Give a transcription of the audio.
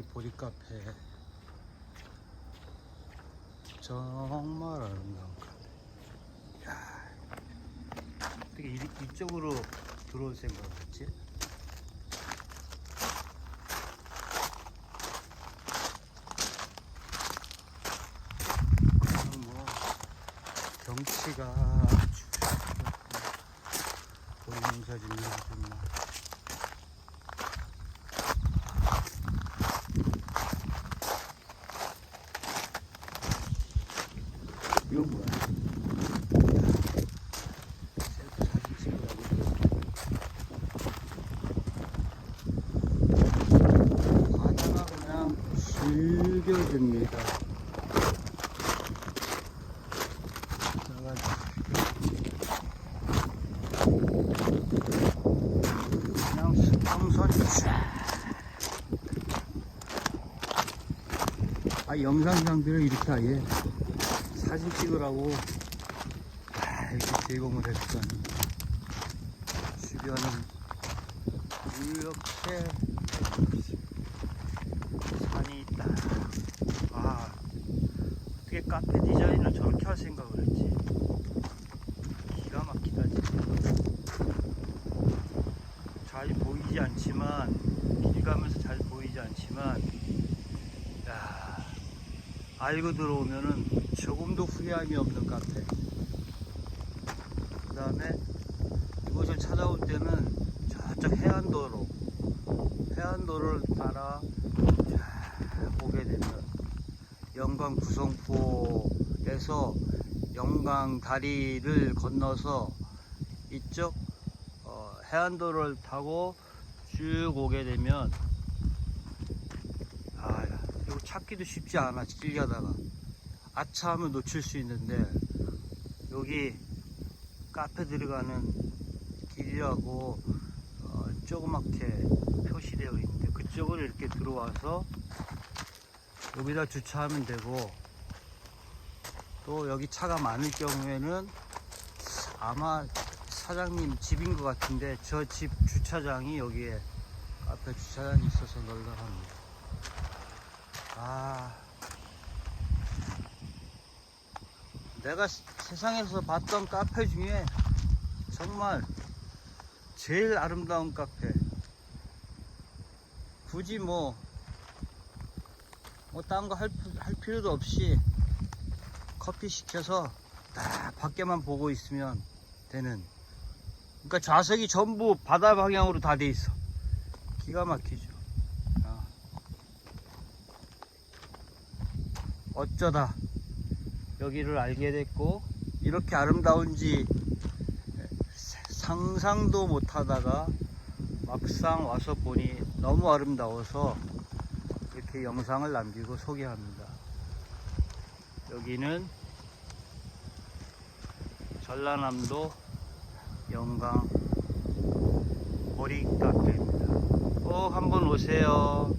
보리 카페 정말 아름다운 카페. 야, 어떻게 이, 이쪽으로 들어올 생각했지? 그냥 뭐 경치가 아주 보이는 사진이 정말. 이거 뭐야? 셀프 사진 찍으라고. 바다가 그냥 즐겨줍니다. 그냥 수평선이 쫙. 아, 영상장비를 이렇게 아예 사진 찍으라고 아, 이렇게 제공을 했더니 주변은 이렇게 산이 있다. 아, 어떻게 카페 디자인을 저렇게 할 생각을 했지? 기가 막히다, 진짜. 잘 보이지 않지만, 길 가면서 잘 보이지 않지만, 야, 알고 들어오면은 조금도 후회함이 없는 카페. 그 다음에 이곳을 찾아올 때는 저쪽 해안도로, 해안도로를 따라 쫙 보게 되면 영광 구성포에서 영광 다리를 건너서 이쪽 어, 해안도로를 타고 쭉 오게 되면 아 이거 찾기도 쉽지 않아 길 가다가. 아차하면 놓칠 수 있는데 여기 카페 들어가는 길이라고 어, 조그맣게 표시되어 있는데 그쪽으로 이렇게 들어와서 여기다 주차하면 되고 또 여기 차가 많을 경우에는 아마 사장님 집인 것 같은데 저 집 주차장이 여기에 앞에 주차장이 있어서 널널합니다. 아, 내가 시- 세상에서 봤던 카페 중에 정말 제일 아름다운 카페. 굳이 뭐, 뭐, 딴거할 할 필요도 없이 커피 시켜서 딱 밖에만 보고 있으면 되는. 그러니까 좌석이 전부 바다 방향으로 다 돼 있어. 기가 막히죠. 아. 어쩌다 여기를 알게 됐고 이렇게 아름다운지 상상도 못 하다가 막상 와서 보니 너무 아름다워서 이렇게 영상을 남기고 소개합니다. 여기는 전라남도 영광 보리 카페입니다. 꼭 한번 오세요.